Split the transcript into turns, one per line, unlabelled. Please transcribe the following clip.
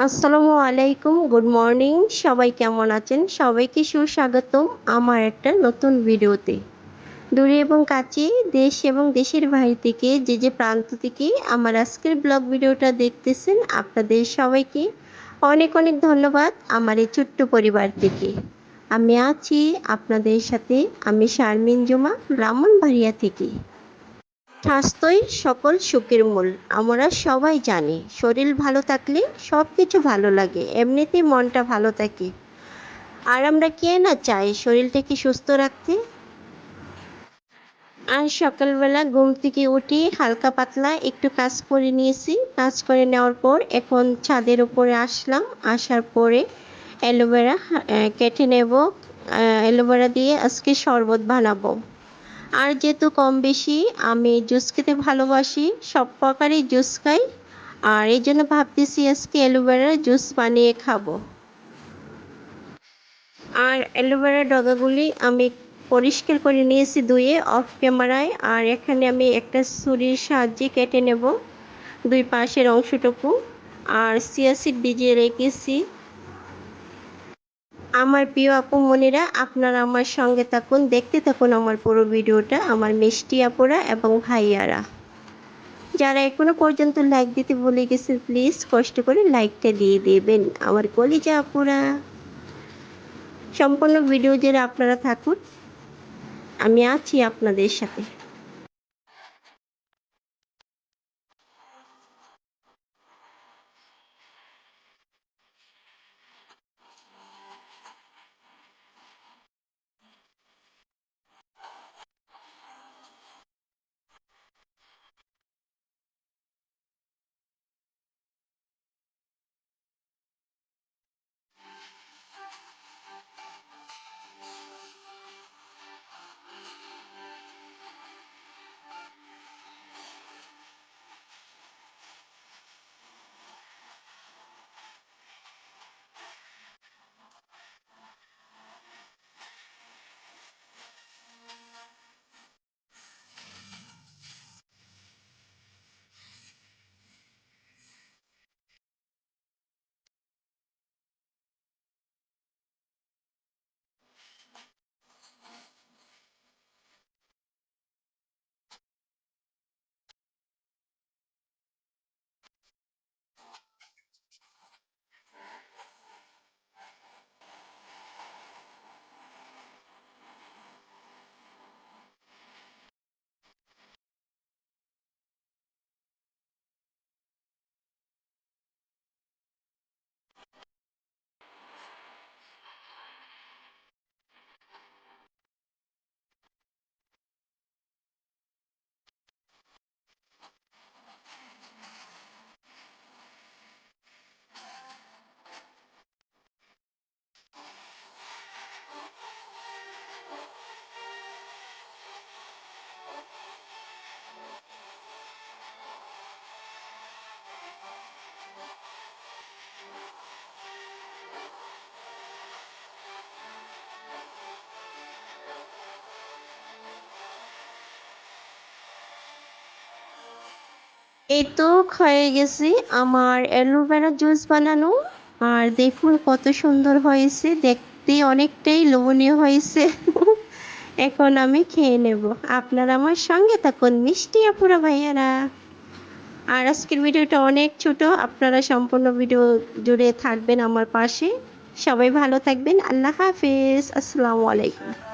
আসসালামু আলাইকুম, good morning. সবাই কেমন আছেন? সবাইকে সুস্বাগতম আমার একটা নতুন ভিডিওতে। দূরে এবং কাছে দেশ এবং দেশের বাইরে থেকে যে যে প্রান্ত থেকে আমার আজকের ব্লগ ভিডিওটা দেখতেছেন, আপনাদের সবাইকে অনেক অনেক ধন্যবাদ আমার এই ছোট্ট পরিবার থেকে। আমি আছি আপনাদের সাথে, আমি শারমিন জুমা, ব্রাহ্মণবাড়িয়া থেকে। স্বাস্থ্যই সকল সুখের মূল। আমরা সবাই জানি, শরীর ভালো থাকলে সব কিছু ভালো লাগে, এমনিতেই মনটা ভালো থাকে। আর আমরা কে না চাই শরীরটাকে সুস্থ রাখতে? আর সকালবেলা ঘুম থেকে উঠে হালকা পাতলা একটু কাজ করে নিয়েছি। কাজ করে নেওয়ার পর এখন ছাদের উপরে আসলাম। আসার পরে অ্যালোভেরা কেটে নেব। অ্যালোভেরা দিয়ে আজকে শরবত বানাবো। আর যেহেতু কম বেশি, আমি জুস খেতে ভালোবাসি, সব প্রকারই জুস খাই। আর এই জন্য ভাবতেছি আজকে অ্যালোভেরার জুস বানিয়ে খাব। আর অ্যালোভেরার ডগাগুলি আমি পরিষ্কার করে নিয়েছি ধুয়ে অফ ক্যামেরায় আর এখানে আমি একটা ছুরির সাহায্যে কেটে নেব দুই পাশের অংশটুকু। আর সিয়াসিড ভিজিয়ে রেখেছি। আমার প্রিয় আপু মনিরা, আপনারা আমার সঙ্গে থাকুন, দেখতে থাকুন আমার পুরো ভিডিওটা, আমার মিষ্টি আপুরা এবং ভাইয়ারা। যারা এখনও পর্যন্ত লাইক দিতে ভুলে গেছে প্লিজ কষ্ট করে লাইকটা দিয়ে দেবেন আমার কলিজা আপুরা। সম্পূর্ণ ভিডিও যারা আপনারা থাকুন। আমি আছি আপনাদের সাথে। এই তো হয়ে গেছে। আমার অ্যালোভেরা জুস বানানো। আর দেখুন কত সুন্দর হয়েছে। দেখতে অনেকটাই লোভনীয় হয়েছে। এখন আমি খেয়ে নেব। আপনারা আমার সঙ্গে থাকুন, মিষ্টি আপুরা ভাইয়ারা। আর আজকের ভিডিওটা অনেক ছোট। আপনারা সম্পূর্ণ ভিডিও জুড়ে থাকবেন আমার পাশে। সবাই ভালো থাকবেন। আল্লাহ হাফিজ। আসসালামু আলাইকুম।